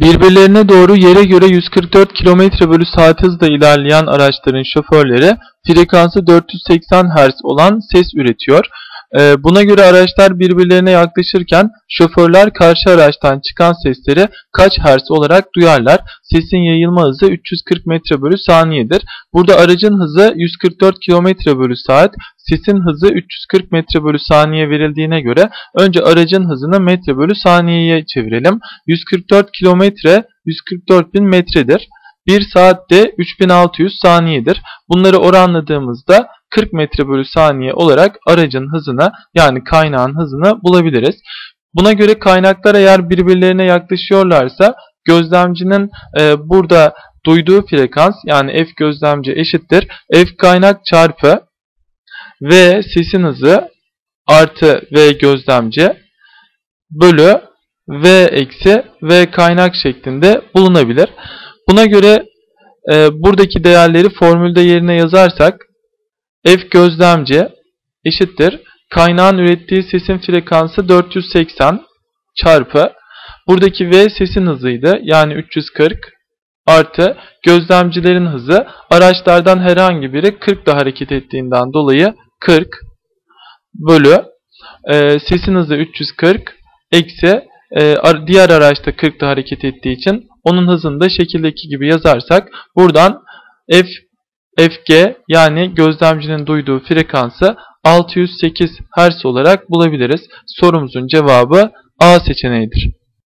Birbirlerine doğru yere göre 144 km bölü saat hızla ilerleyen araçların şoförleri frekansı 480 Hz olan ses üretiyor. Ee, Buna göre araçlar birbirlerine yaklaşırken şoförler karşı araçtan çıkan sesleri kaç Hz olarak duyarlar? Sesin yayılma hızı 340 metre bölü saniyedir. Burada aracın hızı 144 km bölü saat, sesin hızı 340 metre bölü saniye verildiğine göre önce aracın hızını metre bölü saniyeye çevirelim. 144 kilometre 144 bin metredir. 1 saatte 3600 saniyedir. Bunları oranladığımızda 40 metre bölü saniye olarak aracın hızını yani kaynağın hızını bulabiliriz. Buna göre kaynaklar eğer birbirlerine yaklaşıyorlarsa gözlemcinin e, burada duyduğu frekans yani f gözlemci eşittir f kaynak çarpı v sesin hızı artı v gözlemci bölü v eksi v kaynak şeklinde bulunabilir. Buna göre e, buradaki değerleri formülde yerine yazarsak f gözlemci eşittir. Kaynağın ürettiği sesin frekansı 480 çarpı. Buradaki v sesin hızıydı yani 340 artı. Gözlemcilerin hızı araçlardan herhangi biri 40 ile hareket ettiğinden dolayı 40 bölü. E, sesin hızı 340 eksi e, diğer araçta 40 ile hareket ettiği için onun hızını da şekildeki gibi yazarsak buradan f fg yani gözlemcinin duyduğu frekansı 608 Hz olarak bulabiliriz. Sorumuzun cevabı A seçeneğidir.